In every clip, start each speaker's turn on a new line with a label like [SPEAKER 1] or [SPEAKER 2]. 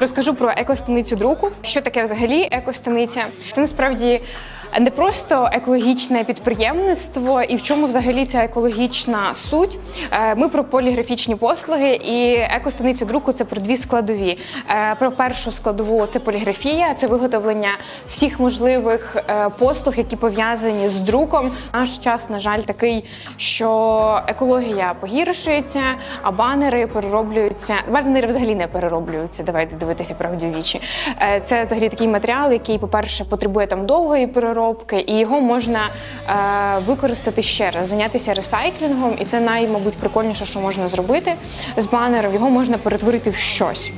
[SPEAKER 1] розкажу про екостаницю друку. Що таке взагалі екостаниця? Це насправді не просто екологічне підприємництво, і в чому взагалі ця екологічна суть. Е, Ми про поліграфічні послуги, і екостаниця друку це про дві складові. Е, Про першу складову це поліграфія, це виготовлення всіх можливих е, послуг, які пов'язані з друком. Наш час, на жаль, такий, що екологія погіршується, а банери перероблюються. Банери взагалі не перероблюються. Давайте дивитися правді вічі. Це взагалі такий матеріал, який, по-перше, потребує там довгої переробки, і його можна е, використати ще раз, зайнятися ресайклінгом, і це най, мабуть, прикольніше, що можна зробити з банером. Його можна перетворити в щось.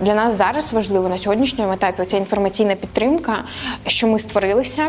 [SPEAKER 1] Для нас зараз важливо на сьогоднішньому етапі ця інформаційна підтримка, що ми створилися,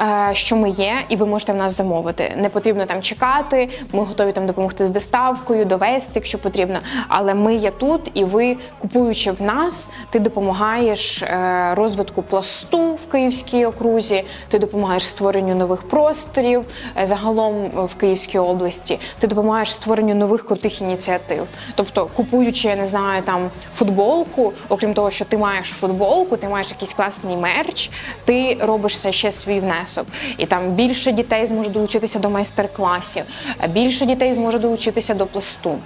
[SPEAKER 1] е, що ми є, і ви можете в нас замовити. Не потрібно там чекати. Ми готові там допомогти з доставкою, довести, якщо потрібно. Але ми є тут, і ви, купуючи в нас, ти допомагаєш е, розвитку пласту Київській окрузі, ти допомагаєш створенню нових просторів е, загалом е, в Київській області. Ти допомагаєш створенню нових крутих ініціатив. Тобто, купуючи, я не знаю, там футболку, окрім того, що ти маєш футболку, ти маєш якийсь класний мерч, ти робиш ще свій внесок. І там більше дітей зможе долучитися до майстер-класів, більше дітей зможе долучитися до пласту.